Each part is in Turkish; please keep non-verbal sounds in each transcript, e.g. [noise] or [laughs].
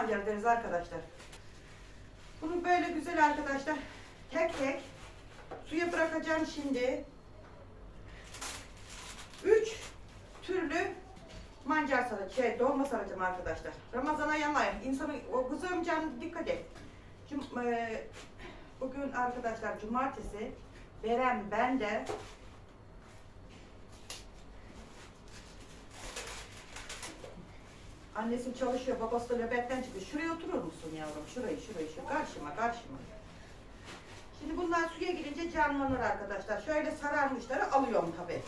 mancar deriz arkadaşlar. Bunu böyle güzel arkadaşlar tek tek suya bırakacağım şimdi. Üç türlü mancar saracağım, şey dolma saracağım arkadaşlar. Ramazana yanmayın. İnsanın o kızım canı dikkat et. Cum- e, bugün arkadaşlar cumartesi Berem ben de Annesi çalışıyor, babası da nöbetten çıkıyor. Şuraya oturur musun yavrum? Şurayı, şurayı, şu karşıma, karşıma. Şimdi bunlar suya girince canlanır arkadaşlar. Şöyle sararmışları alıyorum tabii.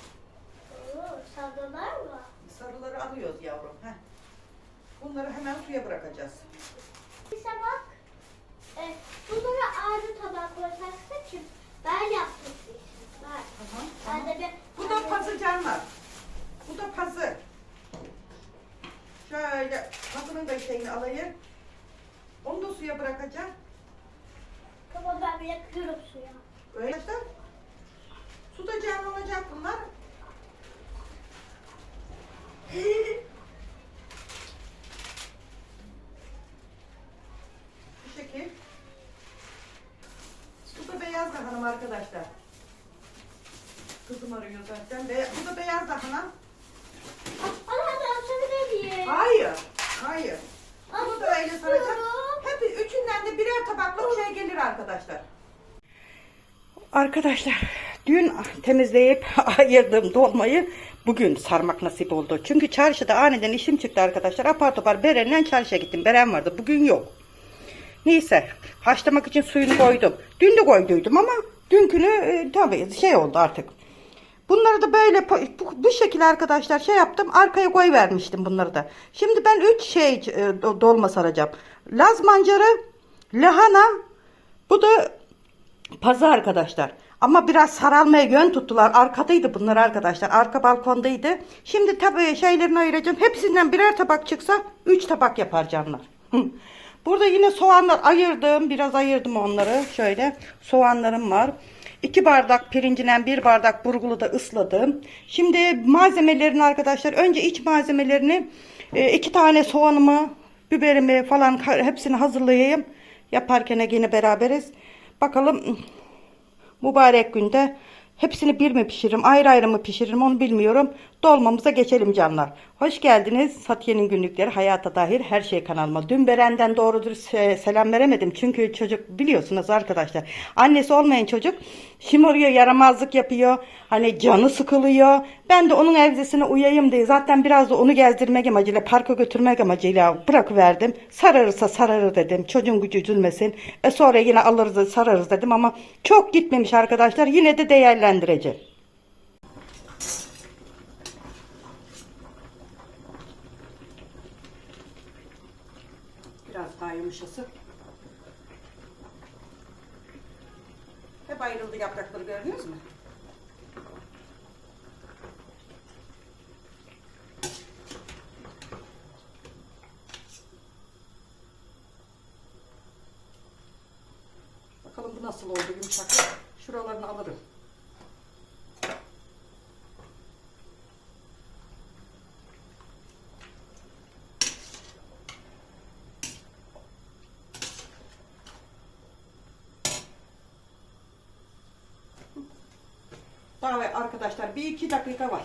Sarılar mı? Sarıları alıyoruz yavrum. Heh. Bunları hemen suya bırakacağız. Bize bak. E, bunları ayrı tabak koyacaksın ki ben yaptım. Ben de bir... Bu da pazı canlar. Bu da pazı. Şöyle pazının da şeyini alayım. Onu da suya bırakacağım. Baba ben bir yakıyorum suya. Öyle işte. Suda canlanacak bunlar. Bu şekil. Bu da beyaz lahanam arkadaşlar. Kızım arıyor zaten. Be bu da beyaz lahana. Ana hadi açabilir miyim? Hayır. Hayır. Bunu da öyle saracağım. Açıyorum. Hep üçünden de birer tabaklık şey gelir arkadaşlar. Arkadaşlar dün temizleyip [laughs] ayırdığım dolmayı bugün sarmak nasip oldu. Çünkü çarşıda aniden işim çıktı arkadaşlar. Apar topar Beren'le çarşıya gittim. Beren vardı. Bugün yok. Neyse haşlamak için suyunu koydum. Dün de koyduydum ama dünkünü e, tabii şey oldu artık. Bunları da böyle bu, bu şekilde arkadaşlar şey yaptım. Arkaya koy vermiştim bunları da. Şimdi ben üç şey e, do- dolma saracağım. Laz mancarı, lahana, bu da pazı arkadaşlar. Ama biraz saralmaya yön tuttular. Arkadaydı bunlar arkadaşlar. Arka balkondaydı. Şimdi tabii şeylerini ayıracağım. Hepsinden birer tabak çıksa üç tabak yapar canlar. [laughs] Burada yine soğanlar ayırdım. Biraz ayırdım onları. Şöyle soğanlarım var. 2 bardak pirincinden bir bardak burgulu da ısladım. Şimdi malzemelerini arkadaşlar önce iç malzemelerini e, iki tane soğanımı, biberimi falan hepsini hazırlayayım. Yaparken yine beraberiz. Bakalım mübarek günde hepsini bir mi pişiririm, ayrı ayrı mı pişiririm onu bilmiyorum. Dolmamıza geçelim canlar. Hoş geldiniz. Satiye'nin günlükleri hayata dair her şey kanalıma. Dün Beren'den doğrudur se- selam veremedim. Çünkü çocuk biliyorsunuz arkadaşlar. Annesi olmayan çocuk şımarıyor, yaramazlık yapıyor. Hani canı sıkılıyor. Ben de onun evzesine uyayım diye zaten biraz da onu gezdirmek amacıyla, parka götürmek amacıyla bırakıverdim. Sararırsa sararır dedim. Çocuğun gücü üzülmesin. E sonra yine alırız sararız dedim ama çok gitmemiş arkadaşlar. Yine de değerlendireceğim. Biraz daha yumuşasın. Hep ayrıldı yaprakları gördünüz mü? Bakalım bu nasıl oldu yumuşak. Şuralarını alırım. Daha arkadaşlar bir iki dakika var.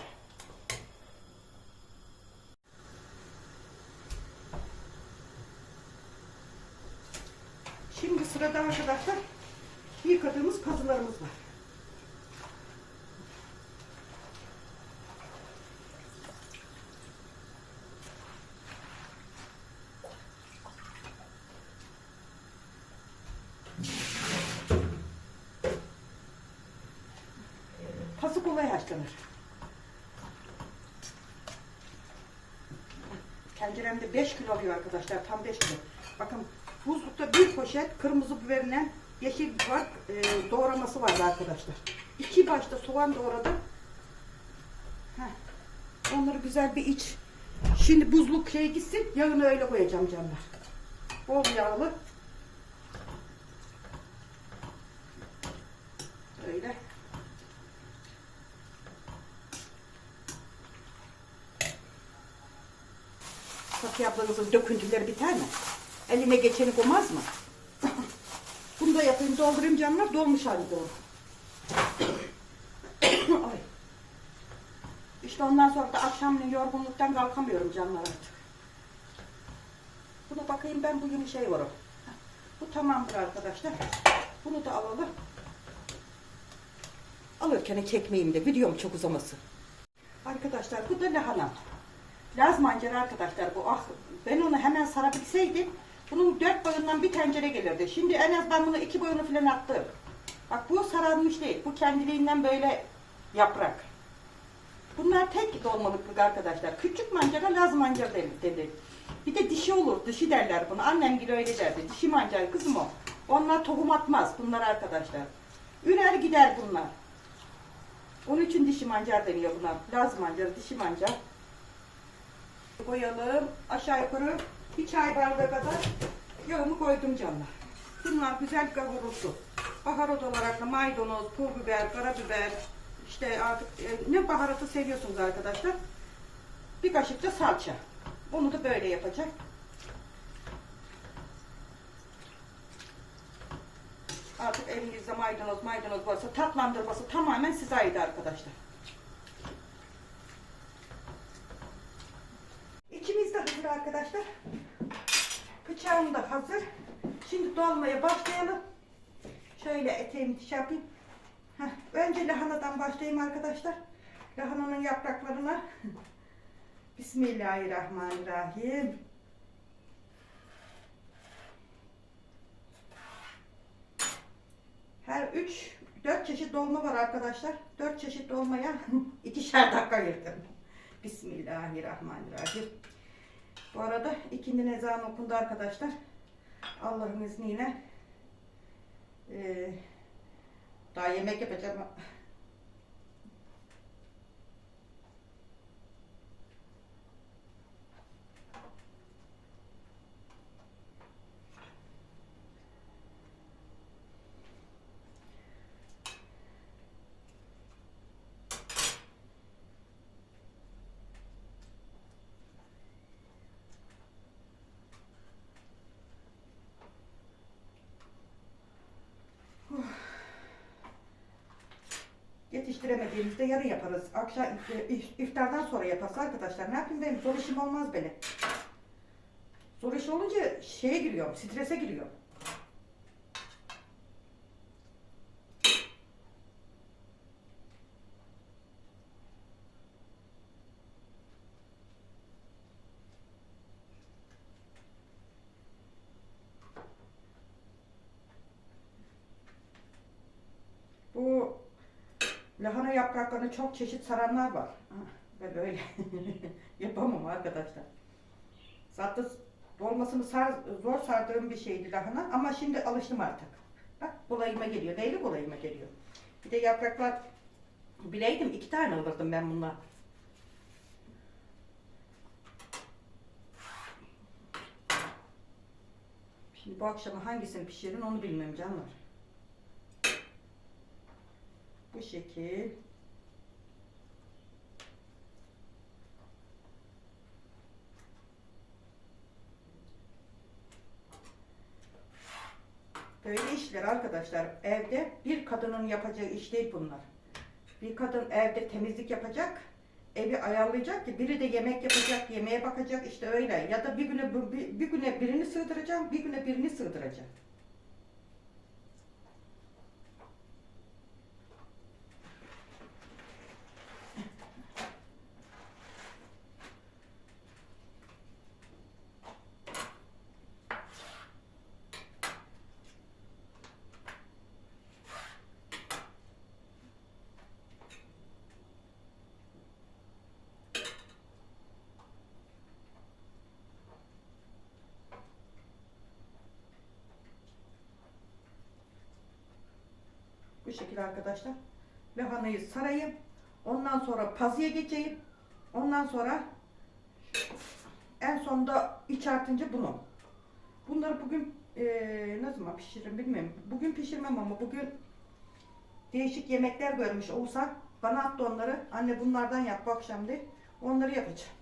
Şimdi sırada arkadaşlar yıkadığımız pazılarımız var. Pazı kolay haşlanır. Tenceremde 5 kilo alıyor arkadaşlar. Tam 5 kilo. Bakın buzlukta bir poşet kırmızı biberinden yeşil biber e, doğraması var arkadaşlar. İki başta soğan doğradım. Heh. Onları güzel bir iç. Şimdi buzluk şey gitsin. Yağını öyle koyacağım canlar. Bol yağlı. Şöyle. Ablanızın döküntüleri biter mi? Eline geçeni koymaz mı? [laughs] Bunu da yapayım doldurayım canlar dolmuş halde o. [coughs] Ay. İşte ondan sonra da akşamleyin yorgunluktan kalkamıyorum canlar artık. Buna bakayım ben bugün şey var o. Bu tamamdır arkadaşlar. Bunu da alalım. Alırken çekmeyeyim de videom çok uzamasın. Arkadaşlar bu da lahana. Laz mancara arkadaşlar bu. Ah ben onu hemen sarabilseydim bunun dört boyundan bir tencere gelirdi. Şimdi en az ben bunu iki boyunu falan attım. Bak bu sararmış değil. Bu kendiliğinden böyle yaprak. Bunlar tek dolmalıklık arkadaşlar. Küçük mancara laz mancara dedi. Bir de dişi olur. Dişi derler bunu. Annem gibi öyle derdi. Dişi mancar kızım o. Onlar tohum atmaz bunlar arkadaşlar. Ürer gider bunlar. Onun için dişi mancar deniyor buna. Laz mancar, dişi mancar. Koyalım. Aşağı yukarı bir çay bardağı kadar yağımı koydum canlar. Bunlar güzel kavuruldu. Baharat olarak da maydanoz, pul biber, karabiber, işte artık e, ne baharatı seviyorsunuz arkadaşlar. Bir kaşık da salça. Bunu da böyle yapacak. Artık elinizde maydanoz, maydanoz varsa tatlandırması tamamen size ait arkadaşlar. İkimiz de hazır arkadaşlar. Bıçağım da hazır. Şimdi dolmaya başlayalım. Şöyle eteğimi şey yapayım. Heh, önce lahanadan başlayayım arkadaşlar. Lahananın yapraklarına. Bismillahirrahmanirrahim. Her üç, dört çeşit dolma var arkadaşlar. Dört çeşit dolmaya [laughs] ikişer dakika ayırdım. Bismillahirrahmanirrahim. Bu arada ikindi ezanı okundu arkadaşlar. Allah'ın izniyle eee, daha yemek yapacağım. Yetiştiremediğimizde yarın yaparız. Akşam if- iftardan sonra yaparız arkadaşlar. Ne yapayım benim zor işim olmaz benim. Zor iş olunca şeye giriyorum, strese giriyorum. Bu lahana yapraklarını çok çeşit saranlar var. Ben böyle [laughs] yapamam arkadaşlar. Zaten dolmasını sar, zor sardığım bir şeydi lahana ama şimdi alıştım artık. Bak kolayıma geliyor. Neyle kolayıma geliyor. Bir de yapraklar bileydim iki tane alırdım ben bundan. Şimdi bu akşama hangisini pişirin onu bilmem canlar. Bu şekil. Böyle işler arkadaşlar. Evde bir kadının yapacağı iş değil bunlar. Bir kadın evde temizlik yapacak, evi ayarlayacak ki biri de yemek yapacak, yemeğe bakacak işte öyle. Ya da bir güne bir, bir güne birini sığdıracağım, bir güne birini sığdıracağım. Şekilde arkadaşlar. Lahanayı sarayım. Ondan sonra pazıya geçeyim. Ondan sonra en sonunda iç artınca bunu. Bunları bugün eee ne zaman pişiririm bilmiyorum. Bugün pişirmem ama bugün değişik yemekler görmüş Oğuzhan. Bana attı onları. Anne bunlardan yap bu akşam de. Onları yapacağım.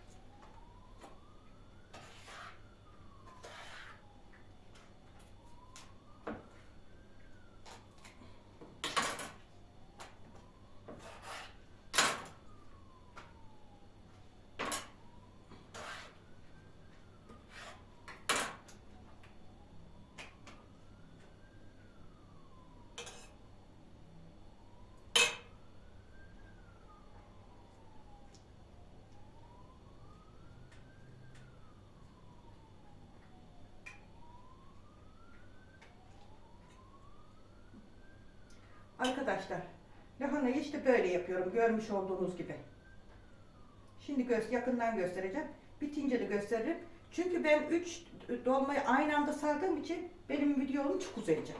Arkadaşlar lahanayı işte böyle yapıyorum görmüş olduğunuz gibi. Şimdi göz, yakından göstereceğim. Bitince de gösteririm. Çünkü ben 3 dolmayı aynı anda sardığım için benim videom çok uzayacak.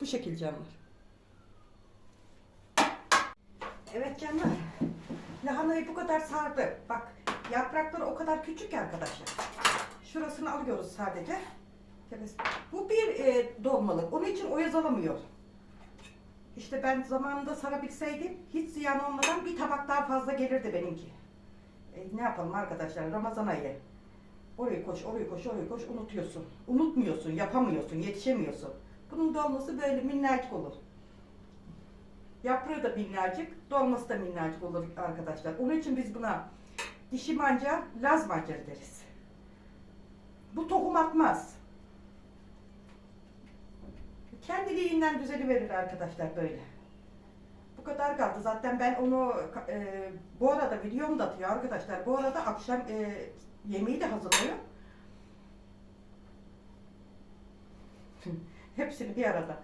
Bu şekil canlar. Evet canlar. Lahanayı bu kadar sardı. Bak yaprakları o kadar küçük ki arkadaşlar. Şurasını alıyoruz sadece. Bu bir e, dolmalık. Onun için oyazalamıyor. İşte ben zamanında sarabilseydim hiç ziyan olmadan bir tabak daha fazla gelirdi benimki. E, ne yapalım arkadaşlar Ramazan ayı. Oraya koş, oraya koş, oraya koş unutuyorsun. Unutmuyorsun, yapamıyorsun, yetişemiyorsun. Bunun dolması böyle minnacık olur. Yaprağı da minnacık, dolması da minnacık olur arkadaşlar. Onun için biz buna dişi manca, laz mancarı deriz. Bu tohum atmaz. Kendiliğinden düzeli verir arkadaşlar böyle. Bu kadar kaldı. Zaten ben onu e, bu arada videom da atıyor arkadaşlar. Bu arada akşam e, yemeği de hazırlıyor. [laughs] Hepsini bir arada.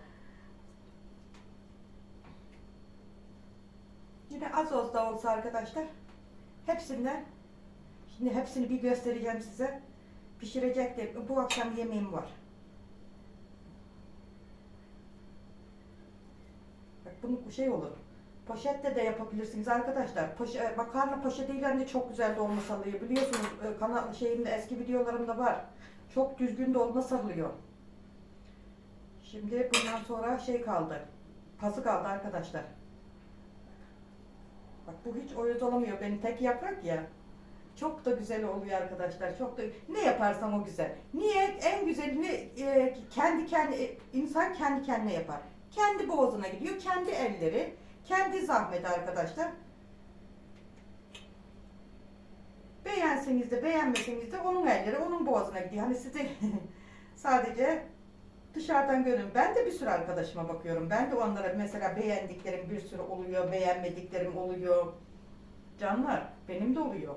Yine az az da olsa arkadaşlar hepsinden şimdi hepsini bir göstereceğim size. Pişirecek de bu akşam yemeğim var. Bunu şey olur. Poşette de yapabilirsiniz arkadaşlar. Poşe, makarna poşetiyle de çok güzel dolma salıyor. Biliyorsunuz e, kanal şeyimde eski videolarımda var. Çok düzgün dolma salıyor. Şimdi bundan sonra şey kaldı. Pazı kaldı arkadaşlar. Bak bu hiç oyuz olamıyor. Benim tek yaprak ya. Çok da güzel oluyor arkadaşlar. Çok da ne yaparsam o güzel. Niye? En güzelini e, kendi kendi e, insan kendi kendine yapar. Kendi boğazına gidiyor. Kendi elleri, kendi zahmeti arkadaşlar. Beğenseniz de beğenmeseniz de onun elleri, onun boğazına gidiyor. Hani size [laughs] sadece dışarıdan görün. Ben de bir sürü arkadaşıma bakıyorum. Ben de onlara mesela beğendiklerim bir sürü oluyor, beğenmediklerim oluyor. Canlar, benim de oluyor.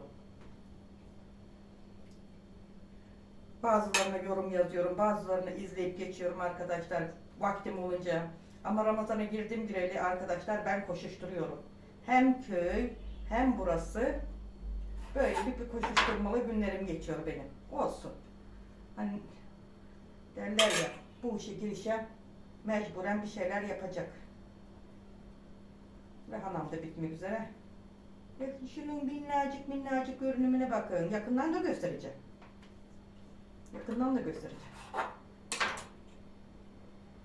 Bazılarına yorum yazıyorum, bazılarını izleyip geçiyorum arkadaşlar vaktim olunca. Ama Ramazan'a girdim gireli arkadaşlar ben koşuşturuyorum. Hem köy hem burası böyle bir, koşuşturmalı günlerim geçiyor benim. Olsun. Hani derler ya bu işe girişen mecburen bir şeyler yapacak. Ve hanım da bitmek üzere. Şunun minnacık minnacık görünümüne bakın. Yakından da göstereceğim. Yakından da göstereceğim.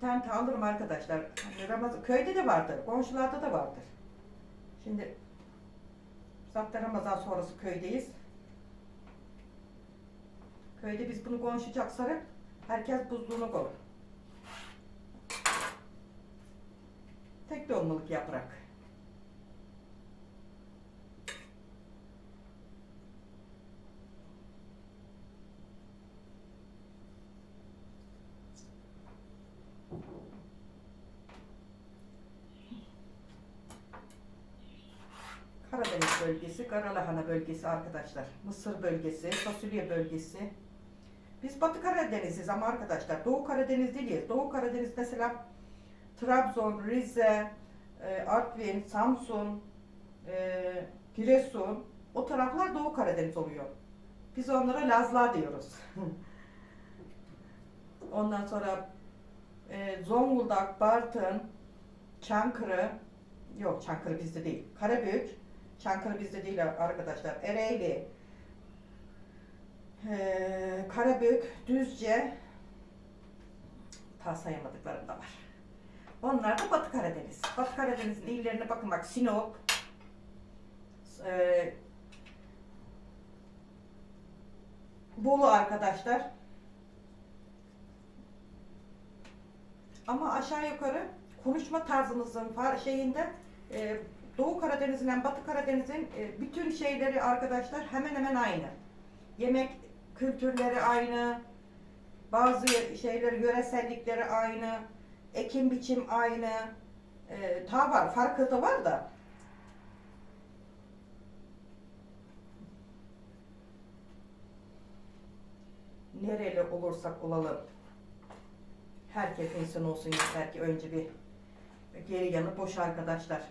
Tente alırım arkadaşlar. Hani Ramazan, köyde de vardır, komşularda da vardır. Şimdi zaten Ramazan sonrası köydeyiz. Köyde biz bunu konuşacak sarıp herkes buzluğuna koyar. Tek dolmalık yaprak. Karadeniz bölgesi, Karalahana bölgesi arkadaşlar. Mısır bölgesi, fasulye bölgesi. Biz Batı Karadeniz'iz ama arkadaşlar Doğu Karadeniz değiliz. Doğu Karadeniz mesela Trabzon, Rize, e, Artvin, Samsun, e, Giresun o taraflar Doğu Karadeniz oluyor. Biz onlara Lazlar diyoruz. [laughs] Ondan sonra e, Zonguldak, Bartın, Çankırı, yok Çankırı bizde değil, Karabük, Çankırı bizde değil arkadaşlar, Ereğli, e, Karabük, Düzce, ta sayamadıklarım da var. Onlar da Batı Karadeniz. Batı Karadeniz'in illerine bakın bak Sinop, e, Bolu arkadaşlar. Ama aşağı yukarı konuşma tarzımızın şeyinde e, Doğu Karadeniz'den Batı Karadeniz'in e, bütün şeyleri arkadaşlar hemen hemen aynı. Yemek kültürleri aynı. Bazı şeyleri, yöresellikleri aynı. Ekim biçim aynı. E, ta var, farkı da var da. Nereli olursak olalım. Herkes insan olsun yeter ki önce bir geri yanı boş arkadaşlar.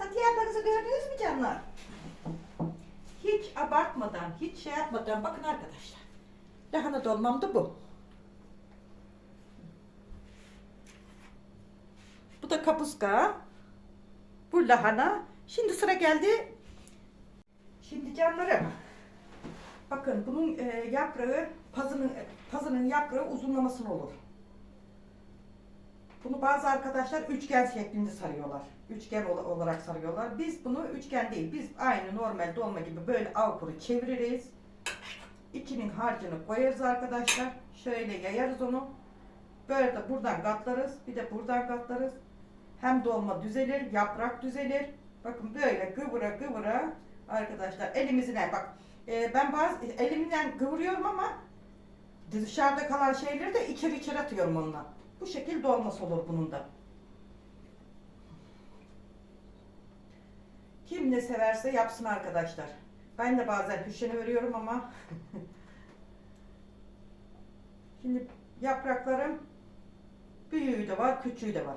Satı yaprakızı gördünüz mü canlar? Hiç abartmadan, hiç şey yapmadan bakın arkadaşlar. Lahana dolmam da bu. Bu da kapuska. Bu lahana. Şimdi sıra geldi. Şimdi canlarım. Bakın bunun e, yaprağı, pazının, pazının yaprağı uzunlamasın olur. Bunu bazı arkadaşlar üçgen şeklinde sarıyorlar. Üçgen ol- olarak sarıyorlar. Biz bunu üçgen değil. Biz aynı normal dolma gibi böyle avkuru çeviririz. İçinin harcını koyarız arkadaşlar. Şöyle yayarız onu. Böyle de buradan katlarız. Bir de buradan katlarız. Hem dolma düzelir, yaprak düzelir. Bakın böyle kıvıra kıvıra arkadaşlar elimizle bak e, ben bazı elimden kıvırıyorum ama dışarıda kalan şeyleri de içeri içeri atıyorum onunla. Bu şekil dolması olur bunun da. Kim ne severse yapsın arkadaşlar. Ben de bazen hüşeni veriyorum ama [laughs] şimdi yapraklarım büyüğü de var, küçüğü de var.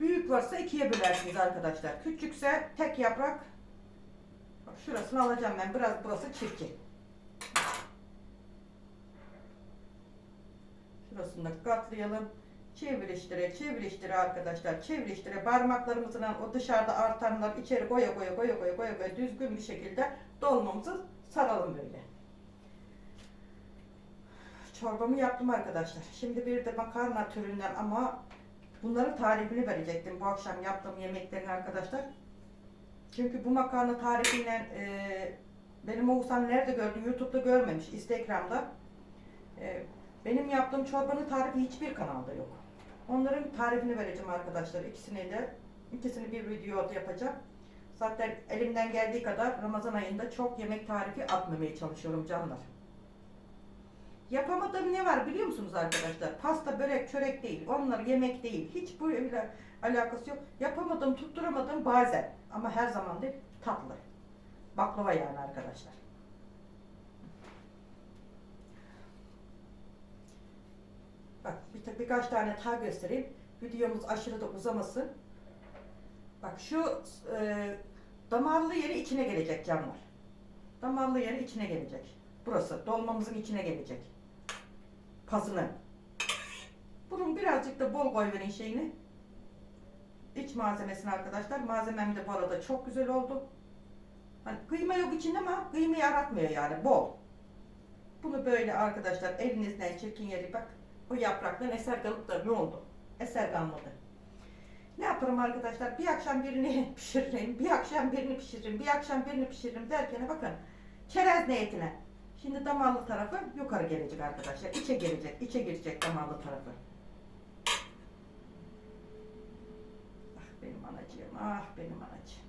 Büyük varsa ikiye bölersiniz arkadaşlar. Küçükse tek yaprak. Bak şurasını alacağım ben. Biraz burası çirkin. Şurasını da katlayalım. Çeviriştire, çeviriştire arkadaşlar. Çeviriştire. Parmaklarımızla o dışarıda artanlar içeri koya koya koya koya koya koya düzgün bir şekilde dolmamızı saralım böyle. Çorbamı yaptım arkadaşlar. Şimdi bir de makarna türünden ama bunların tarifini verecektim bu akşam yaptığım yemeklerin arkadaşlar. Çünkü bu makarna tarifiyle e, benim Oğuzhan nerede gördü? YouTube'da görmemiş. Instagram'da. E, benim yaptığım çorbanın tarifi hiçbir kanalda yok. Onların tarifini vereceğim arkadaşlar ikisini de. İkisini bir videoda yapacağım. Zaten elimden geldiği kadar Ramazan ayında çok yemek tarifi atmamaya çalışıyorum canlar. Yapamadığım ne var biliyor musunuz arkadaşlar? Pasta, börek, çörek değil. Onlar yemek değil. Hiç bu ile alakası yok. Yapamadım, tutturamadım bazen. Ama her zaman değil tatlı. Baklava yani arkadaşlar. Bak bir, birkaç tane daha göstereyim. Videomuz aşırı da uzamasın. Bak şu e, damarlı yeri içine gelecek canlar. Damarlı yeri içine gelecek. Burası dolmamızın içine gelecek. Pazını. Bunun birazcık da bol koy verin şeyini. İç malzemesini arkadaşlar. Malzemem de bu arada çok güzel oldu. Hani kıyma yok içinde ama kıymayı aratmıyor yani bol. Bunu böyle arkadaşlar elinizden çekin yeri bak. O yapraktan eser kalıp da ne oldu? Eser kalmadı. Ne yaparım arkadaşlar? Bir akşam birini [laughs] pişiririm, bir akşam birini pişiririm, bir akşam birini pişiririm derken bakın çerez niyetine. Şimdi damarlı tarafı yukarı gelecek arkadaşlar. İçe gelecek, içe girecek damarlı tarafı. Ah benim anacığım, ah benim anacığım.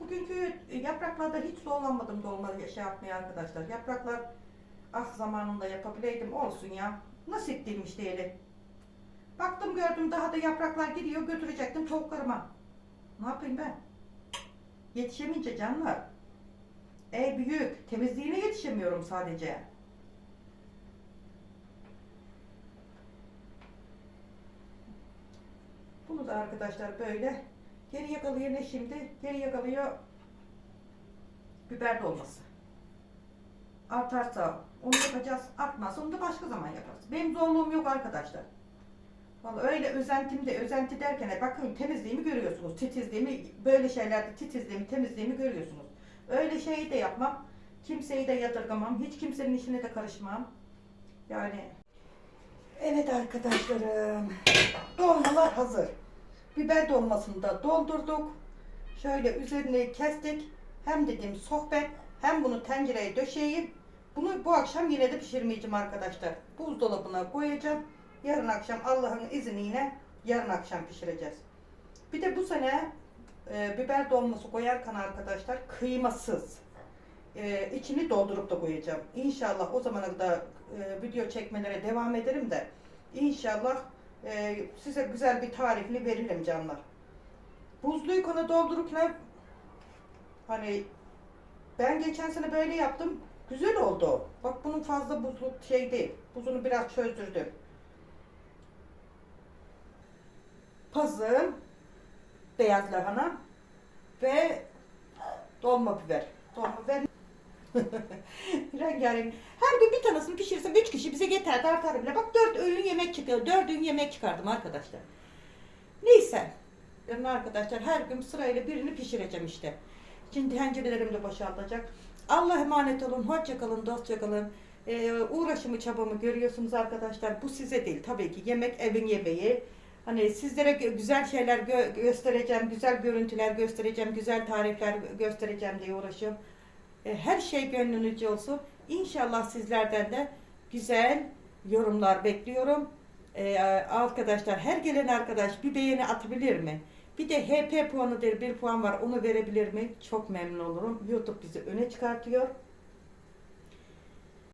Bugünkü yapraklarda hiç zorlanmadım dolma şey yapmaya arkadaşlar. Yapraklar ah zamanında yapabileydim olsun ya. Nasip değilmiş diyelim. Baktım gördüm daha da yapraklar gidiyor götürecektim tavuklarıma. Ne yapayım ben? Yetişemeyince canlar. Ev büyük. Temizliğine yetişemiyorum sadece. Bunu da arkadaşlar böyle geriye kalıyor ne şimdi? Geriye kalıyor biber dolması. Artarsa onu yapacağız. Artmazsa onu da başka zaman yaparız. Benim zorluğum yok arkadaşlar. Vallahi öyle özentim de özenti derken bakın temizliğimi görüyorsunuz. Titizliğimi böyle şeylerde titizliğimi temizliğimi görüyorsunuz. Öyle şeyi de yapmam. Kimseyi de yadırgamam. Hiç kimsenin işine de karışmam. Yani Evet arkadaşlarım. Dolmalar hazır. Biber dolmasını da doldurduk. Şöyle üzerine kestik. Hem dedim sohbet hem bunu tencereye döşeyip bunu bu akşam yine de pişirmeyeceğim arkadaşlar. Buzdolabına koyacağım. Yarın akşam Allah'ın izniyle yarın akşam pişireceğiz. Bir de bu sene e, biber dolması koyarken arkadaşlar kıymasız. E, içini doldurup da koyacağım. İnşallah o zamana kadar e, video çekmelere devam ederim de inşallah e, size güzel bir tarifini veririm canlar. Buzluyu kana doldururken hani ben geçen sene böyle yaptım. Güzel oldu. Bak bunun fazla buzlu şey değil. Buzunu biraz çözdürdüm. Pazım, beyaz lahana ve dolma biber. Dolma biber [laughs] Rengarenk. Her gün bir tanesini pişirsem üç kişi bize yeter artar bile. Bak dört öğün öğün yemek çıkardım arkadaşlar. Neyse. Benim arkadaşlar her gün sırayla birini pişireceğim işte. Şimdi tencerelerim de boşaltacak. Allah emanet olun. Hoşça kalın, dostça kalın. Ee, uğraşımı, çabamı görüyorsunuz arkadaşlar. Bu size değil. Tabii ki yemek evin yemeği. Hani sizlere güzel şeyler gö- göstereceğim, güzel görüntüler göstereceğim, güzel tarifler göstereceğim diye uğraşıyorum. E, Her şey gönlünüzce olsun. İnşallah sizlerden de güzel yorumlar bekliyorum. Ee, arkadaşlar her gelen arkadaş bir beğeni atabilir mi? Bir de HP puanı der bir puan var onu verebilir mi? Çok memnun olurum. YouTube bizi öne çıkartıyor.